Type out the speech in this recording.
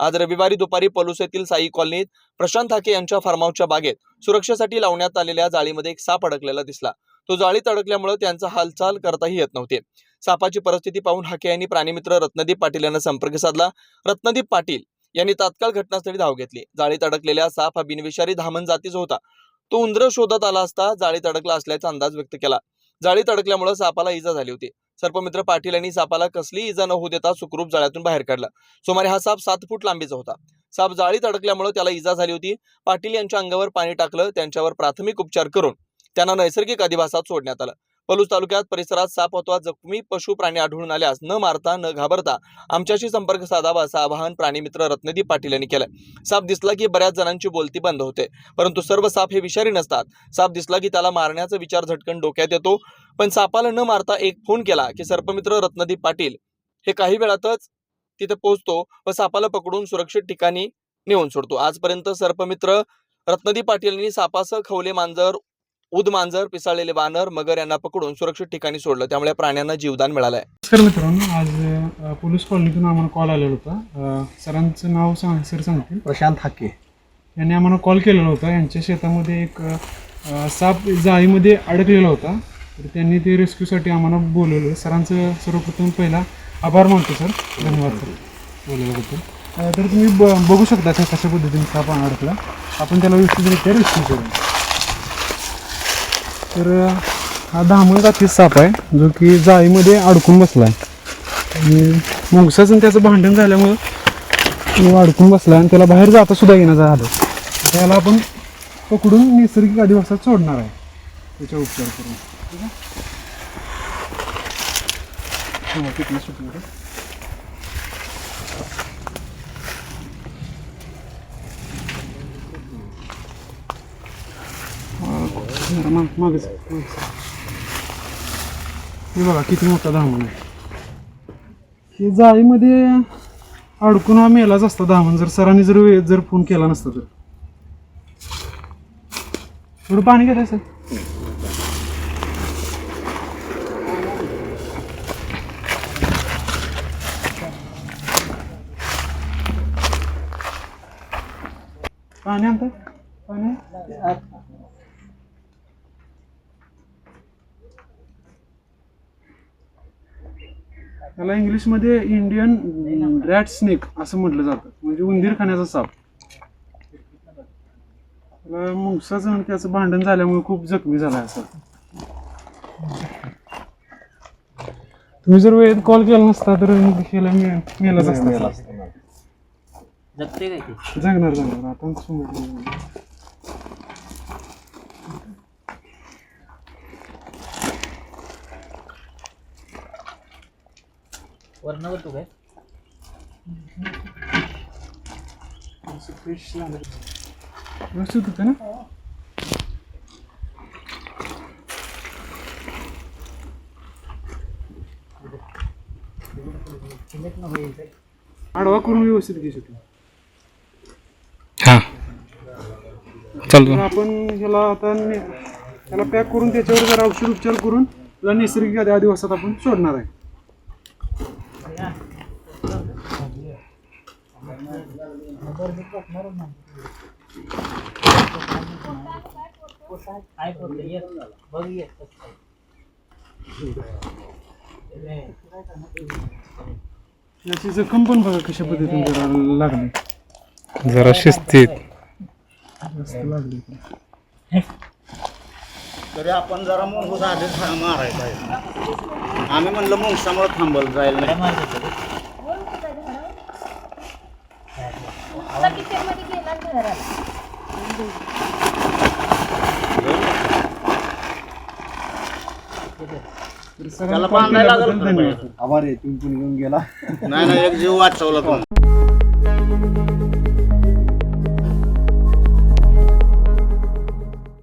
आज रविवारी दुपारी पलूस येथील साई कॉलनीत प्रशांत हाके यांच्या फार्महाऊसच्या बागेत सुरक्षेसाठी लावण्यात आलेल्या जाळीमध्ये एक साप अडकलेला दिसला. तो जाळीत अडकल्यामुळे त्यांचा हालचाल करताही येत नव्हते. सापाची परिस्थिती पाहून हाके यांनी प्राणीमित्र रत्नदीप पाटील यांना संपर्क साधला. रत्नदीप पाटील यांनी तात्काळ घटनास्थळी धाव घेतली. जाळीत अडकलेला साप हा बिनविषारी धामण जातीचा होता. तो उंदर शोधत आला असता जाळीत अडकला असल्याचा अंदाज व्यक्त केला. जाळीत अडकल्यामुळे सापाला इजा झाली होती. सर्पमित्र पाटील यांनी सापाला कसली इजा न होऊ देता सुखरूप जाळ्यातून बाहेर काढला. सुमारे हा साप सात फूट लांबीचा होता. साप जाळीत अडकल्यामुळे त्याला इजा झाली होती. पाटील यांच्या अंगावर पाणी टाकलं त्यांच्यावर प्राथमिक उपचार करून त्यांना नैसर्गिक अधिवासात सोडण्यात आलं. पलूस तालुक्यात परिसरात साप अथवा जखमी पशु प्राणी आढळून आल्यास न मारता न घाबरता आमच्याशी संपर्क साधावा असं आवाहन प्राणीमित्र रत्नदीप पाटील यांनी केलं साप दिसला की बऱ्याच जणांची बोलती बंद होते परंतु सर्व साप हे विषारी नसतात. साप दिसला की त्याला मारण्याचा विचार झटकन डोक्यात येतो पण सापाला न मारता एक फोन केला की सर्पमित्र रत्नदीप पाटील हे काही वेळातच तिथे पोहोचतो व सापाला पकडून सुरक्षित ठिकाणी नेऊन सोडतो. आजपर्यंत सर्पमित्र रत्नदीप पाटील यांनी सापासह खवले मांजर उद मांजर पिसाळलेले वानर मगर यांना पकडून सुरक्षित ठिकाणी सोडलं. त्यामुळे प्राण्यांना जीवदान मिळालंय. नमस्कार मित्रांनो आज पोलीस कॉलनीतून आम्हाला कॉल आलेला होता. सरांचं नाव सांग सर सांगतील. प्रशांत हाके. यांनी आम्हाला कॉल केलेला होता. यांच्या शेतामध्ये एक साप जाळीमध्ये अडकलेला होता. तर त्यांनी ते रेस्क्यूसाठी आम्हाला बोलवलं. सरांचं सर्वप्रथम पहिला आभार मानतो सर. धन्यवाद सर. बोलवल्याबद्दल अ, तर तुम्ही ब बघू शकता का कशा पद्धतीने साप अडकला? आपण त्याला व्यवस्थितरित्या रेस्क्यू करू. तर हा धामण जातीचा साप आहे जो की जाळीमध्ये अडकून बसला आहे आणि मुंगसाचं त्याचं भांडण झाल्यामुळं तो अडकून बसला आणि त्याला बाहेर जाता सुद्धा येणं झालं. त्याला आपण पकडून नैसर्गिक अधिवासात सोडणार आहे. त्याच्या उपचार करून. ठीक आहे? सुटलं का? हा, जरा माग- मागच हे बघा किती मोठा धामण आहे. हे जाळीमध्ये अडकून हा मेलाच असता धामण. जर सरांनी जर वेळेत जर फोन केला नसता तर. थोडं पाणी घेत सर? पाणी आणतं पाणी? त्याला इंग्लिशमध्ये इंडियन रॅट स्नेक असं म्हटलं जातं. म्हणजे उंदीर खाण्याचा साप. त्याला मुंगसाचं आणि त्याचं भांडण झाल्यामुळे खूप जखमी झाला असं तुम्ही जर वेळेत कॉल केला नसता तर मे- मेलाच असता. जगते काय ते? जगणार जगणार. आता समजलं. वरणावर तू काय? असं फ्रेश झालं व्यवस्थित होतं ना आडवा करून व्यवस्थित घे शकतो. हा. चालतो आपण ह्याला आता ने- त्याला पॅक करून त्याच्यावर जर औषध उपचार करून त्याला नैसर्गिक आधी आदिवासात आपण सोडणार आहे काय करतो ये बघ ये याची जखम पण बघा कशा पद्धतीने जरा लागली. जरा शिस्तीत लागली तरी आपण जरा मुंगूस आधीच हा- मारायचा आम्ही म्हणलं मुंगसामुळे थांबल जाईल काय नाही त्याला बांधायला केल्याबद्दल लागलं आभार आहे तुम्ही घेऊन गेला. नाही नाही एक जीव वाचवला तुम्ही